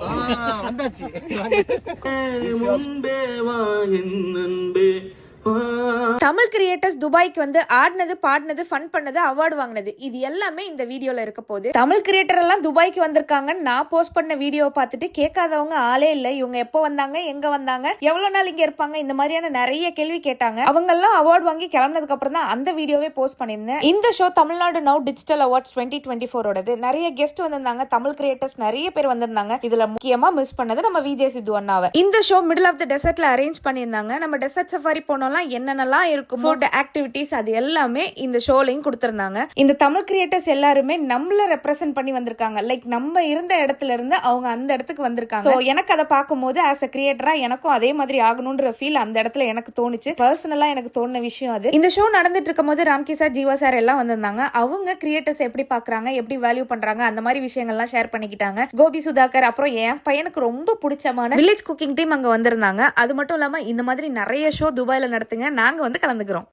아안 닿지. Tamil creators துபாய்க்கு வந்து ஆடினது பாடினது ஃபன் பண்ணது அவார்டு வாங்கினது. இது எல்லாமே இந்த வீடியோல இருக்க போகுது. தமிழ் கிரியேட்டர் எல்லாம் துபாய்க்கு வந்திருக்காங்கன்னு நான் போஸ்ட் பண்ண வீடியோ பார்த்துட்டு கேட்காதவங்க ஆளே இல்லை. இவங்க எப்போ வந்தாங்க எங்க வந்தாங்க எவ்வளவு நாள் இங்க இருப்பாங்க இந்த மாதிரியான நிறைய கேள்வி கேட்டாங்க. அவங்க எல்லாம் அவார்டு வாங்கி கிளம்புனதுக்கு அப்புறம் தான் அந்த வீடியோவே போஸ்ட் பண்ணியிருந்தேன். இந்த show Tamil Nadu now digital awards twenty twenty ஃபோரோடது நிறைய கெஸ்ட் வந்திருந்தாங்க தமிழ் கிரியேட்டர்ஸ் நிறைய பேர் வந்திருந்தாங்க. இதுல முக்கியமா மிஸ் பண்ணது நம்ம விஜய் சித்து அண்ணாவை. இந்த ஷோ மிடில் ஆஃப் த டெசர்ட்ல அரேஞ்ச் பண்ணியிருந்தாங்க. நம்ம டெசர்ட் சஃபாரி போனோம்லாம் என்னென்னலாம் இருக்கும்? ஃபுட் ஆக்டிவிட்டிஸ் அது எல்லாமே இந்த ஷோலையும் கொடுத்திருந்தாங்க. இந்த தமிழ் கிரியேட்டர்ஸ் எல்லாருமே நம்மள ரெப்ரசென்ட் பண்ணி வந்திருக்காங்க. லைக் நம்ம இருந்த இடத்துல இருந்து அவங்க அந்த இடத்துக்கு வந்திருக்காங்க. ஸோ எனக்கு அதை பார்க்கும்போது ஆஸ் அ கிரியேட்டரா எனக்கும் அதே மாதிரி ஆகணும்ன்ற ஃபீல் அந்த இடத்துல எனக்கு தோணுச்சு. பர்சனலா எனக்கு தோணுன விஷயம் அது. இந்த ஷோ நடந்துட்டு இருக்கும் போது ராம்கி சார் ஜீவா சார் எல்லாம் வந்திருந்தாங்க. அவங்க கிரியேட்டர்ஸ் எப்படி பாக்குறாங்க எப்படி வேல்யூ பண்றாங்க அந்த மாதிரி விஷயங்கள்லாம் ஷேர் பண்ணிக்கிட்டாங்க. கோபி சுதாகர் அப்புறம் என் பையனுக்கு ரொம்ப பிடிச்சமான வில்லேஜ் குக்கிங் டீம் அங்க வந்திருந்தாங்க. அது மட்டும் இல்லாம இந்த மாதிரி நிறைய ஷோ துபாயில நடத்துங்க. நாங்க வந்து கலந்துக்கிறோம்.